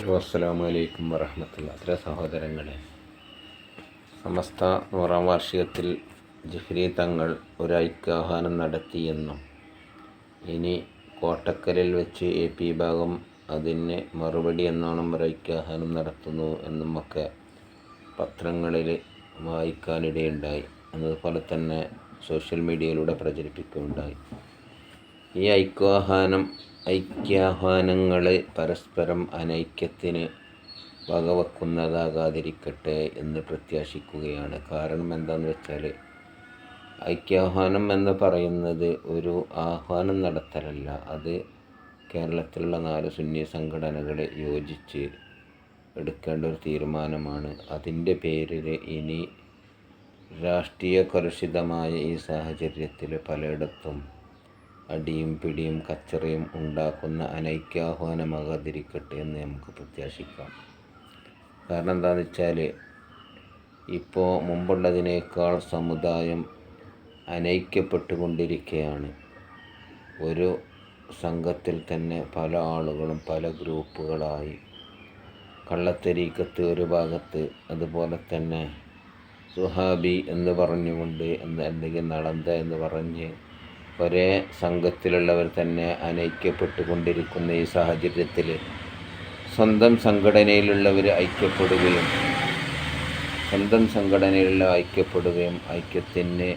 Hello അസ്സാം വലൈക്കും വറഹമത്തുള്ള അത്ര സഹോദരങ്ങളെ സമസ്ത നൂറാം വാർഷികത്തിൽ ജിഹ്രി തങ്ങൾ ഒരു ഐക്യാഹ്വാനം നടത്തിയെന്നും ഇനി കോട്ടക്കലിൽ വെച്ച് എ പി ഭാഗം അതിന് മറുപടി എന്നോണം ഒരു ഐക്യാഹ്വാനം നടത്തുന്നു എന്നും ഒക്കെ പത്രങ്ങളിൽ വായിക്കാനിടയുണ്ടായി. അതുപോലെ തന്നെ സോഷ്യൽ മീഡിയയിലൂടെ പ്രചരിപ്പിക്കുകയുണ്ടായി. ഈ ഐക്യാഹ്വാനം ഐക്യാഹ്വാനങ്ങൾ പരസ്പരം അനൈക്യത്തിന് വകവെക്കുന്നതാകാതിരിക്കട്ടെ എന്ന് പ്രത്യാശിക്കുകയാണ്. കാരണം എന്താണെന്ന് വെച്ചാൽ ഐക്യാഹ്വാനം എന്ന് പറയുന്നത് ഒരു ആഹ്വാനം നടത്തലല്ല. അത് കേരളത്തിലുള്ള നാല് സുന്നി സംഘടനകളെ യോജിച്ച് എടുക്കേണ്ട ഒരു തീരുമാനമാണ്. അതിന്റെ പേരിൽ ഇനി രാഷ്ട്രീയ കലുഷിതമായ ഈ സാഹചര്യത്തിൽ പലയിടത്തും അടിയും പിടിയും കച്ചറയും ഉണ്ടാക്കുന്ന അനൈക്യാഹ്വാനമാകാതിരിക്കട്ടെ എന്ന് നമുക്ക് പ്രത്യാശിക്കാം. കാരണം എന്താണെന്ന് വെച്ചാൽ ഇപ്പോൾ മുമ്പുള്ളതിനേക്കാൾ സമുദായം അനൈക്യപ്പെട്ടുകൊണ്ടിരിക്കുകയാണ് ഒരു സംഘത്തിൽ തന്നെ പല ആളുകളും പല ഗ്രൂപ്പുകളായി കള്ളത്തരീക്കത്ത് ഒരു ഭാഗത്ത് അതുപോലെ തന്നെ സുഹാബി എന്ന് പറഞ്ഞുകൊണ്ട് അല്ലെങ്കിൽ നടന്ത എന്ന് പറഞ്ഞ് ഒരേ സംഘത്തിലുള്ളവർ തന്നെ അനൈക്യപ്പെട്ടുകൊണ്ടിരിക്കുന്ന ഈ സാഹചര്യത്തിൽ സ്വന്തം സംഘടനയിലുള്ളവർ ഐക്യപ്പെടുകയും സ്വന്തം സംഘടനയിലുള്ള ഐക്യപ്പെടുകയും ഐക്യത്തിന്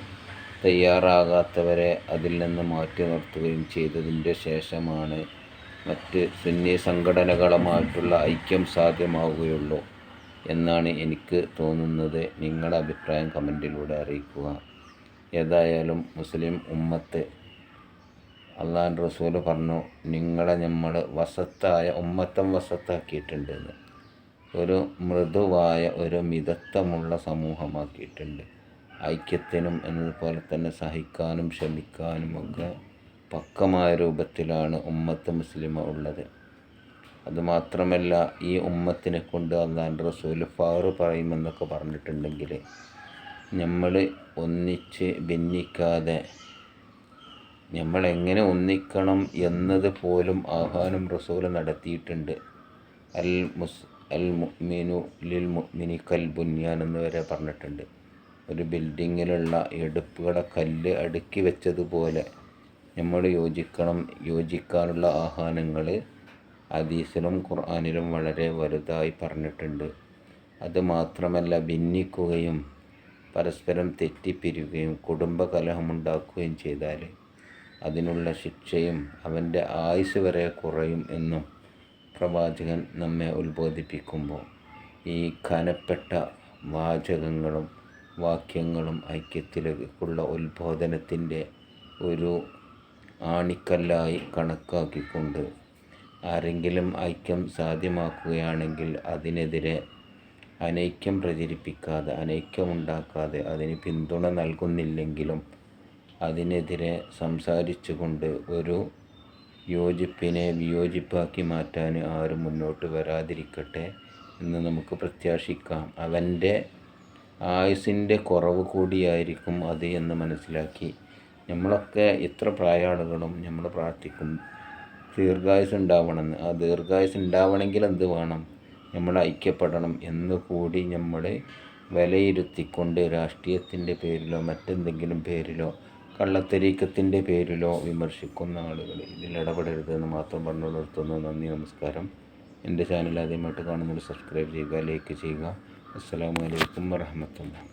തയ്യാറാകാത്തവരെ അതിൽ നിന്ന് മാറ്റി നിർത്തുകയും ചെയ്തതിന്റെ ശേഷമാണ് മറ്റ് സുന്നി സംഘടനകളുമായിട്ടുള്ള ഐക്യം സാധ്യമാവുകയുള്ളൂ എന്നാണ് എനിക്ക് തോന്നുന്നത്. നിങ്ങളുടെ അഭിപ്രായം കമന്റിലൂടെ അറിയിക്കുക. ഏതായാലും മുസ്ലിം ഉമ്മത്ത് അള്ളാൻ റസൂൽ പറഞ്ഞു നിങ്ങളെ നമ്മൾ വസത്തായ ഉമ്മത്തം വസത്താക്കിയിട്ടുണ്ടെന്ന് ഒരു മൃദുവായ ഒരു മിതത്വമുള്ള സമൂഹമാക്കിയിട്ടുണ്ട്. ഐക്യത്തിനും എന്നതുപോലെ തന്നെ സഹിക്കാനും ക്ഷമിക്കാനും ഒക്കെ പക്കമായ രൂപത്തിലാണ് ഉമ്മത്ത് മുസ്ലിമ ഉള്ളത്. അതുമാത്രമല്ല ഈ ഉമ്മത്തിനെ കൊണ്ട് അള്ളാൻ റസൂൽ ഫാറു പറയുമെന്നൊക്കെ പറഞ്ഞിട്ടുണ്ടെങ്കിൽ നമ്മൾ ഒന്നിച്ച് ഭിന്നിക്കാതെ നമ്മൾ എങ്ങനെ ഒന്നിക്കണം എന്നത് പോലും ആഹ്വാനം റസൂൽ നടത്തിയിട്ടുണ്ട്. അൽ മുസ് അൽ മുഅ്മിനു ലിൽ മുഅ്മിനി കൽ ബുന്യാൻ എന്ന് വരെ പറഞ്ഞിട്ടുണ്ട്. ഒരു ബിൽഡിങ്ങിലുള്ള എടുപ്പുകളെ കല്ല് അടുക്കി വെച്ചതുപോലെ നമ്മൾ യോജിക്കണം യോജിക്കാനുള്ള ആഹ്വാനങ്ങൾ ഹദീസിലും ഖുർആാനിലും വളരെ വലുതായി പറഞ്ഞിട്ടുണ്ട്. അതുമാത്രമല്ല ഭിന്നിക്കുകയും പരസ്പരം തെറ്റിപ്പിരിയുകയും കുടുംബകലഹമുണ്ടാക്കുകയും ചെയ്താൽ അതിനുള്ള ശിക്ഷയും അവന്റെ ആയുസ് വരെ കുറയും എന്നും പ്രവാചകൻ നമ്മെ ഉത്ബോധിപ്പിക്കുമ്പോൾ ഈ കനപ്പെട്ട വാചകങ്ങളും വാക്യങ്ങളും ഐക്യത്തിലേക്കുള്ള ഉത്ബോധനത്തിന്റെ ഒരു ആണിക്കല്ലായി കണക്കാക്കിക്കൊണ്ട് ആരെങ്കിലും ഐക്യം സാധ്യമാക്കുകയാണെങ്കിൽ അതിനെതിരെ അനൈക്യം പ്രചരിപ്പിക്കാതെ അനൈക്യമുണ്ടാക്കാതെ അതിന് പിന്തുണ നൽകുന്നില്ലെങ്കിലും അതിനെതിരെ സംസാരിച്ചുകൊണ്ട് ഒരു യോജിപ്പിനെ വിയോജിപ്പാക്കി മാറ്റാൻ ആരും മുന്നോട്ട് വരാതിരിക്കട്ടെ എന്ന് നമുക്ക് പ്രത്യാശിക്കാം. അവന്റെ ആയുസിന്റെ കുറവ് കൂടിയായിരിക്കും അത് എന്ന് മനസ്സിലാക്കി. നമ്മളൊക്കെ എത്ര പ്രായാളുകളും നമ്മൾ പ്രാർത്ഥിക്കും. ദീർഘായുസ് ഉണ്ടാവണമെന്ന് ആ ദീർഘായുസ് ഉണ്ടാവണമെങ്കിൽ എന്ത് വേണം? നമ്മൾ ഐക്യപ്പെടണം എന്ന് കൂടി നമ്മളെ വിലയിരുത്തിക്കൊണ്ട് രാഷ്ട്രീയത്തിന്റെ പേരിലോ മറ്റെന്തെങ്കിലും പേരിലോ കള്ളത്തരീക്കത്തിന്റെ പേരിലോ വിമർശിക്കുന്ന ആളുകൾ ഇതിൽ ഇടപെടരുതെന്ന് മാത്രം പറഞ്ഞു നിർത്തുന്നു നന്ദി നമസ്കാരം. എന്റെ ചാനൽ ആദ്യമായിട്ട് കാണുന്നവർ സബ്സ്ക്രൈബ് ചെയ്യുക ലൈക്ക് ചെയ്യുക. അസ്സാം വലൈക്കും വരഹമത്തുള്ള